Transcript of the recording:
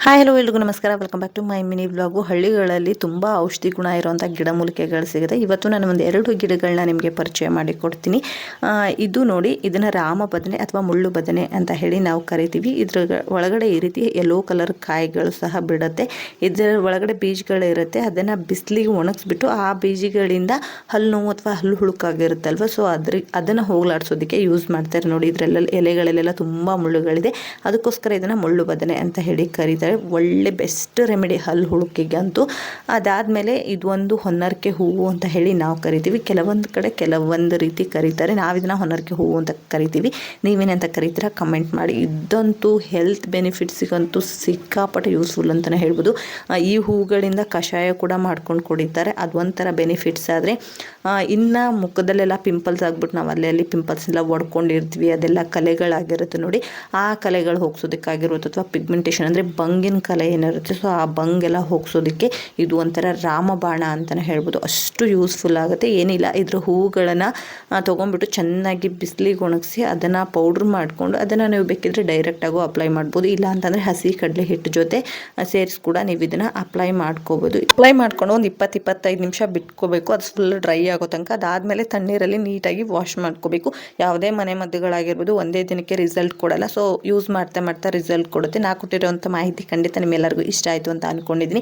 Hi hello ಎಲ್ರಿಗೂ ನಮಸ್ಕಾರ. Welcome back to my mini blog ಹಳ್ಳಿಗಳಲ್ಲಿ ತುಂಬ ಔಷಧಿ ಗುಣ ಇರುವಂಥ ಗಿಡಮೂಲಿಕೆಗಳು ಸಿಗುತ್ತೆ. ಇವತ್ತು ನಾನು ಒಂದು ಎರಡು ಗಿಡಗಳನ್ನ ನಿಮಗೆ ಪರಿಚಯ ಮಾಡಿಕೊಡ್ತೀನಿ ಇದು ನೋಡಿ, ಇದನ್ನು ರಾಮ ಬದನೆ ಅಥವಾ ಮುಳ್ಳು ಬದನೆ ಅಂತ ಹೇಳಿ ನಾವು ಕರಿತೀವಿ. ಇದ್ರ ಒಳಗಡೆ ಈ ರೀತಿ ಯೆಲ್ಲೋ ಕಲರ್ ಕಾಯಿಗಳು ಸಹ ಬಿಡುತ್ತೆ. ಇದರ ಒಳಗಡೆ ಬೀಜಗಳು ಇರುತ್ತೆ. ಅದನ್ನು ಬಿಸಿಲಿಗೆ ಒಣಗಿಸ್ಬಿಟ್ಟು ಆ ಬೀಜಗಳಿಂದ ಹಲ್ಲು ನೋವು ಅಥವಾ ಹಲ್ಲು ಹುಳುಕಾಗಿರುತ್ತಲ್ವ? ಸೊ ಅದ್ರ, ಅದನ್ನು ಹೋಗ್ಲಾಡಿಸೋದಕ್ಕೆ ಯೂಸ್ ಮಾಡ್ತಾರೆ ನೋಡಿ. ಇದರಲ್ಲೆಲ್ಲ ಎಲೆಗಳಲ್ಲೆಲ್ಲ ತುಂಬ ಮುಳ್ಳುಗಳಿದೆ. ಅದಕ್ಕೋಸ್ಕರ ಇದನ್ನು ಮುಳ್ಳು ಬದನೆ ಅಂತ ಹೇಳಿ ಕರೀತಾರೆ ಒಳ್ಳೆ ಬೆಸ್ಟ್ ರೆಮಿಡಿ ಹಲ್ಲು ಹುಳುಕಿಗೆ ಅಂತೂ. ಅದಾದಮೇಲೆ ಇದೊಂದು ಹೊನ್ನರಿಕೆ ಹೂವು ಅಂತ ಹೇಳಿ ನಾವು ಕರಿತೀವಿ. ಕೆಲವೊಂದು ಕಡೆ ಕೆಲವೊಂದು ರೀತಿ ಕರೀತಾರೆ. ನಾವು ಇದನ್ನು ಹೊನ್ನರಿಕೆ ಹೂವು ಅಂತ ಕರಿತೀವಿ. ನೀವೇನಂತ ಕರಿತೀರಾ ಕಮೆಂಟ್ ಮಾಡಿ. ಇದಂತೂ ಹೆಲ್ತ್ ಬೆನಿಫಿಟ್ಸಿಗಂತೂ ಸಿಕ್ಕಾಪಟ್ಟೆ ಯೂಸ್ಫುಲ್ ಅಂತಲೇ ಹೇಳ್ಬೋದು. ಈ ಹೂಗಳಿಂದ ಕಷಾಯ ಕೂಡ ಮಾಡ್ಕೊಂಡು ಕುಡಿತಾರೆ. ಅದೊಂಥರ ಬೆನಿಫಿಟ್ಸ್ ಆದರೆ ಇನ್ನು ಮುಖದಲ್ಲೆಲ್ಲ ಪಿಂಪಲ್ಸ್ ಆಗ್ಬಿಟ್ಟು ನಾವು ಅಲ್ಲೇ ಅಲ್ಲಿ ಪಿಂಪಲ್ಸ್ ಎಲ್ಲ ಒಡ್ಕೊಂಡಿರ್ತೀವಿ. ಅದೆಲ್ಲ ಕಲೆಗಳಾಗಿರುತ್ತೆ ನೋಡಿ. ಆ ಕಲೆಗಳು ಹೋಗ್ಸೋದಕ್ಕಾಗಿರುತ್ತೆ ಅಥವಾ ಪಿಗ್ಮೆಂಟೇಷನ್ ಅಂದರೆ ಬಂಗಿನ ಕಲೆ ಏನಿರುತ್ತೆ ಸೊ ಆ ಬಂಗೆಲ್ಲ ಹೋಗ್ಸೋದಕ್ಕೆ ಇದು ಒಂಥರ ರಾಮಬಾಣ ಅಂತಲೇ ಹೇಳ್ಬೋದು. ಅಷ್ಟು ಯೂಸ್ಫುಲ್ ಆಗುತ್ತೆ. ಏನಿಲ್ಲ, ಇದ್ರ ಹೂಗಳನ್ನು ತೊಗೊಂಡ್ಬಿಟ್ಟು ಚೆನ್ನಾಗಿ ಬಿಸಿಲಿಗೆ ಒಣಗಿಸಿ ಅದನ್ನು ಪೌಡ್ರ್ ಮಾಡಿಕೊಂಡು ಅದನ್ನು ನೀವು ಬೇಕಿದ್ರೆ ಡೈರೆಕ್ಟಾಗೂ ಅಪ್ಲೈ ಮಾಡ್ಬೋದು. ಇಲ್ಲ ಅಂತಂದರೆ ಹಸಿ ಕಡಲೆ ಹಿಟ್ಟು ಜೊತೆ ಸೇರಿಸಿ ಕೂಡ ನೀವು ಇದನ್ನು ಅಪ್ಲೈ ಮಾಡ್ಕೋಬೋದು. ಅಪ್ಲೈ ಮಾಡ್ಕೊಂಡು ಒಂದು ಇಪ್ಪತ್ತು, ಇಪ್ಪತ್ತೈದು ನಿಮಿಷ ಬಿಟ್ಕೋಬೇಕು. ಅದು ಫುಲ್ ಡ್ರೈ ಆಗೋ ತನಕ. ಅದಾದಮೇಲೆ ತಣ್ಣೀರಲ್ಲಿ ನೀಟಾಗಿ ವಾಶ್ ಮಾಡ್ಕೋಬೇಕು. ಯಾವುದೇ ಮನೆ ಮದ್ದುಗಳಾಗಿರ್ಬೋದು, ಒಂದೇ ದಿನಕ್ಕೆ ರಿಸಲ್ಟ್ ಕೊಡಲ್ಲ. ಸೊ ಯೂಸ್ ಮಾಡ್ತಾ ಮಾಡ್ತಾ ರಿಸಲ್ಟ್ ಕೊಡುತ್ತೆ. ನಾ ಕೊಟ್ಟಿರೋವಂಥ ಮಾಹಿತಿ ಖಂಡಿತ ನಿಮ್ಮೆಲ್ಲರಿಗೂ ಇಷ್ಟ ಆಯಿತು ಅಂತ ಅಂದ್ಕೊಂಡಿದ್ದೀನಿ